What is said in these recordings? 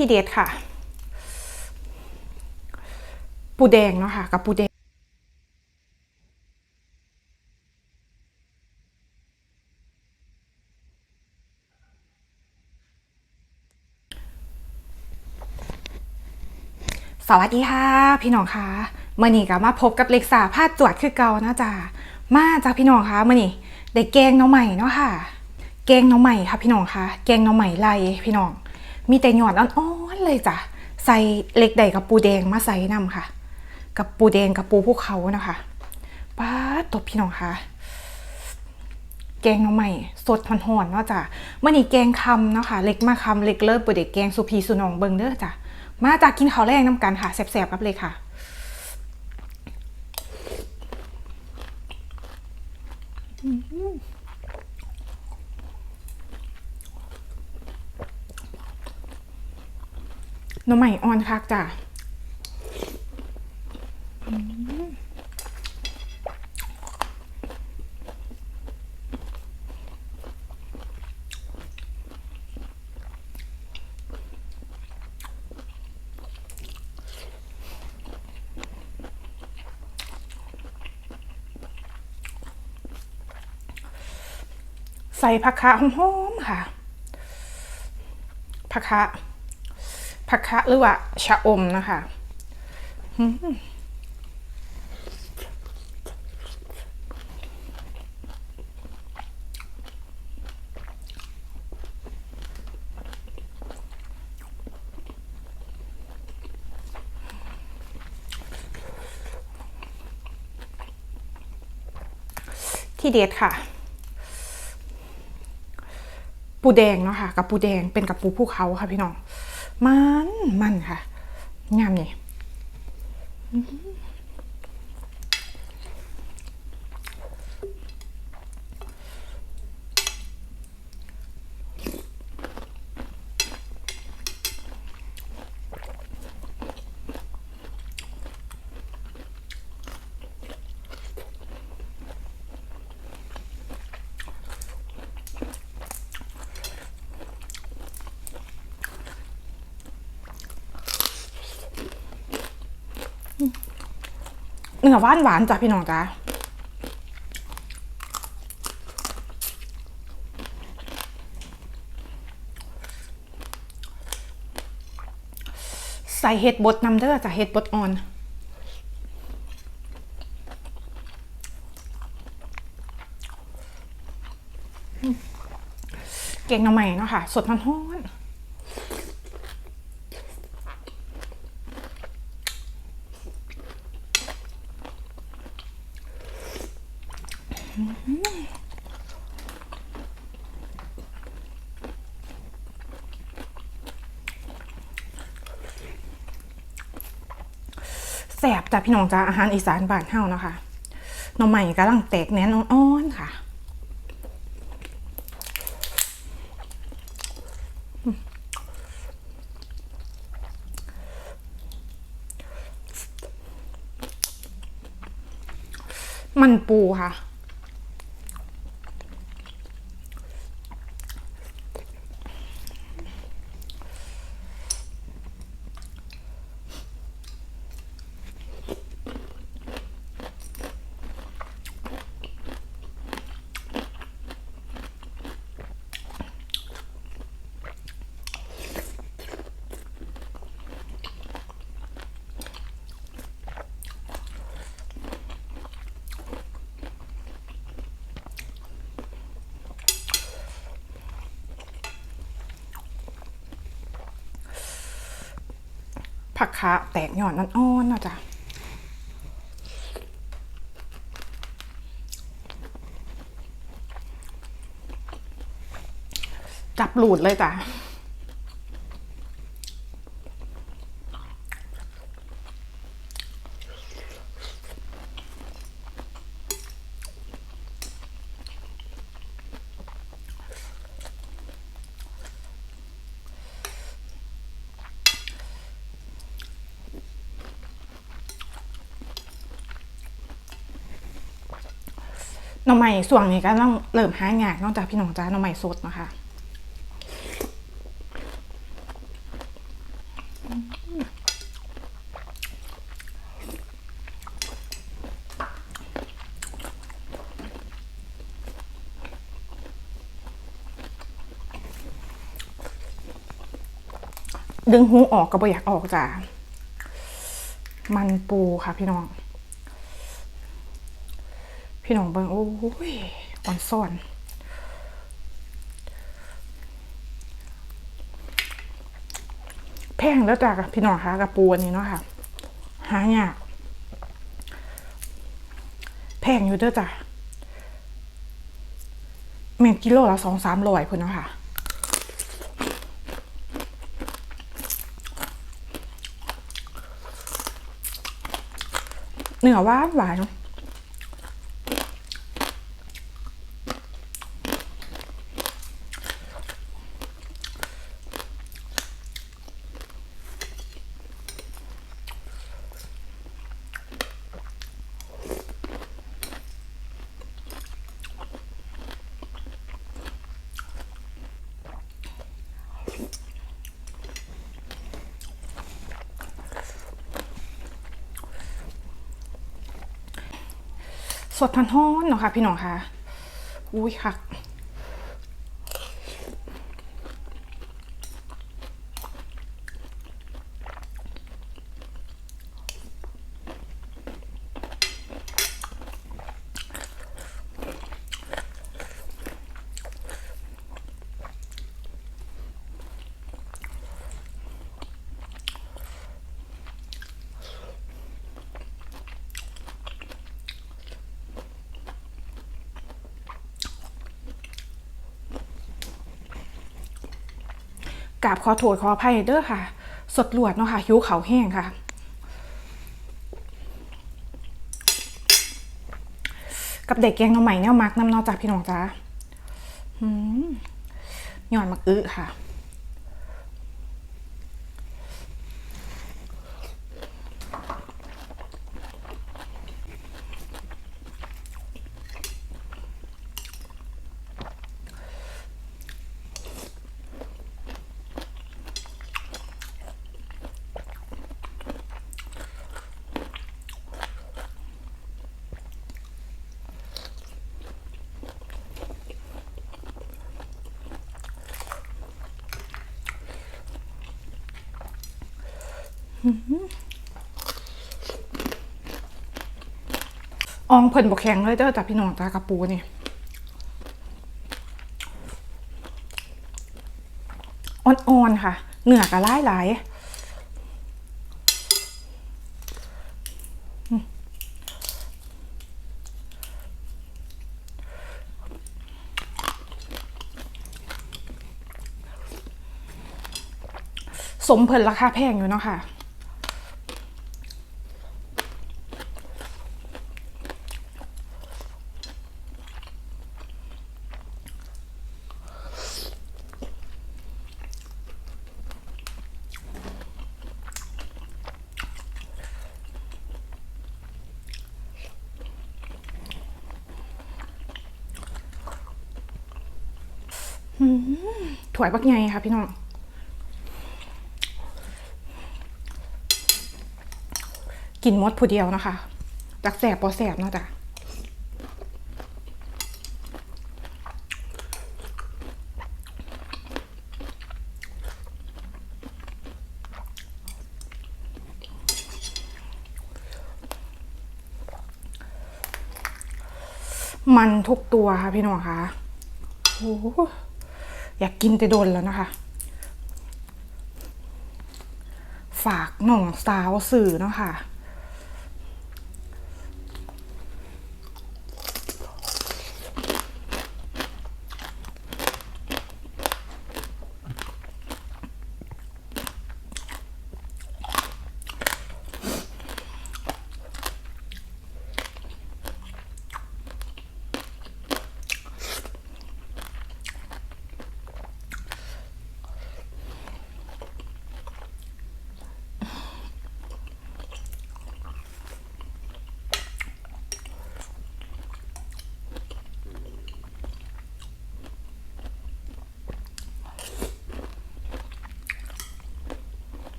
ที่เด็ดค่ะ ปูแดงเนาะค่ะ กับปูแดงสวัสดีค่ะ พี่น้องค่ะเมื่อนี้ก็มาพบกับเล็กสาพาดจวดคือเก่านะจ๊ะมาจ้ะพี่น้องค่ะเมื่อนี้ได้แกงน้องใหม่เนาะค่ะ แกงน้องใหม่ค่ะพี่น้องค่ะ แกงน้องใหม่ไล่พี่น้อง มีแต่หยอดอ่อนๆเลยจ้ะ ใส่เล็กใดกับปูแดงมาใส่นำค่ะ กับปูแดงกับปูภูเขานะคะป้าตบพี่น้องคะแกงน้องใหม่สดหอนๆเนาะจ้ะเมื่อนี้แกงคำเนาะค่ะ เล็กมาคำเล็กเลิศปูเด็กแกงสุพีสุนองเบิงเด้อจ้ะ มาจากกินข้าวแรงน้ำกันค่ะแสบๆกับเลยค่ะ น้ำใหม่อ่อนคักจ้ะใส่ผักคะหอมๆค่ะผักคะ ผักคะหรือว่าชะอมนะคะที่เด็ดค่ะ ปูแดงเนาะค่ะ กับปูแดงเป็นกับปูภูเขาค่ะพี่น้อง มันมันค่ะงามนี่ เนื้อหวานหวานจ้ะพี่น้องจ้ะใส่เห็ดบดนำเด้อจ้ะเห็ดบดอ่อนเก่งหน่อใหม่เนาะค่ะ สดมันฮ้อน แสบจ้ะพี่น้องจ้ะอาหารอีสานบ้านเฮานะคะน่อใหม่กำลังแตกแน่นอ่อนค่ะมันปูค่ะ ผักคะแตกหย่อนอ่อนๆเนาะจ้ะจับหลูดเลยจ้ะ หน่อใหม่ส่วนนี้ก็ต้องเริ่มหางานนอกจากพี่น้องจ้าหน่อใหม่สดนะคะดึงหูออกก็บ่อยากออกจ้ะมันปูค่ะพี่น้อง พี่น้องเบิงโอ้ยอ่อนซ่อนแพงแล้วจ้ะพี่น้องคะกับปูอันนี้เนาะค่ะ หายากแพงอยู่เด้อจ้ะเมนกิโลละสองสามร้อยพุ่นเนาะค่ะเนื้อหวานหวาน สดทันห้อนเนาะค่ะพี่น้องค่ะอุ้ยค่ะ กราบขอโทษขออภัยเด้อค่ะ สดลวดเนาะค่ะหิวเขาแห้งค่ะ กับเด็กแกงหน้องใหม่เนี่ยมักน้ำเนอกจากพี่น้องจ้าอืมหย่อนมักอึค่ะ อองเพิ่นบกแข็งเลยเด้อจ้ะพี่น้องจากระปูนี่อ่อนๆค่ะ เนื้อกระไล่หลายสมเพิ่นราคาแพงอยู่เนาะค่ะ ถวยบักไงค่ะพี่น้องกินมดผู้เดียวนะคะจักแสบปอแสบนาะจ้ะมันทุกตัวค่ะพี่น้องคะโอ้ อยากกินแต่โดนแล้วนะคะ ฝากหน่องสาวสื่อเนาะค่ะ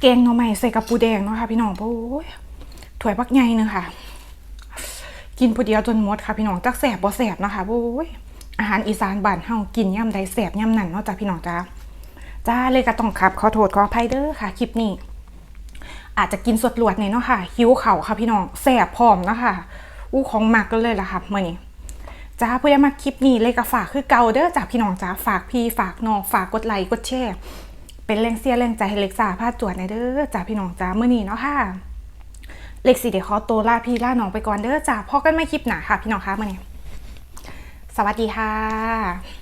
แกงหน่อไม้ใส่กับปูแดงเนาะค่ะพี่น้องโอ้ยถ้วยบักใหญ่นึงค่ะ กินผู้เดียวจนหมดค่ะพี่น้องจักแสบบ่แสบนะคะโอ้ยอาหารอีสานบ้านเฮากินย่ำใดแสบย่ำนั่นเนาะจ้ะพี่น้องจ้าจ้าเลยก็ต้องขับขอโทษขออภัยเด้อค่ะคลิปนี้อาจจะกินสดลวดเนี่ยเนาะค่ะหิวเข่าค่ะพี่น้องแสบพร้อมเนาะค่ะอู้ของมักกันเลยล่ะค่ะเมื่อนี้จ้าเพื่อมาคลิปนี้เลยก็ฝากคือเก่าเด้อจ้าพี่น้องจ้าฝากพี่ฝากน้องฝากกดไลค์กดแชร์ เป็นแรงเสียแรงใจให้เล็กสาพาจวดในเด้อจ้าพี่น้องจ้าเมื่อนี้เนาะค่ะเล็กสีเดี๋ยวขอตัวลาพี่ล่าน้องไปก่อนเด้อจ้าพอกันไม่คลิปหนาค่ะ พี่น้องคะเมื่อนี้สวัสดีค่ะ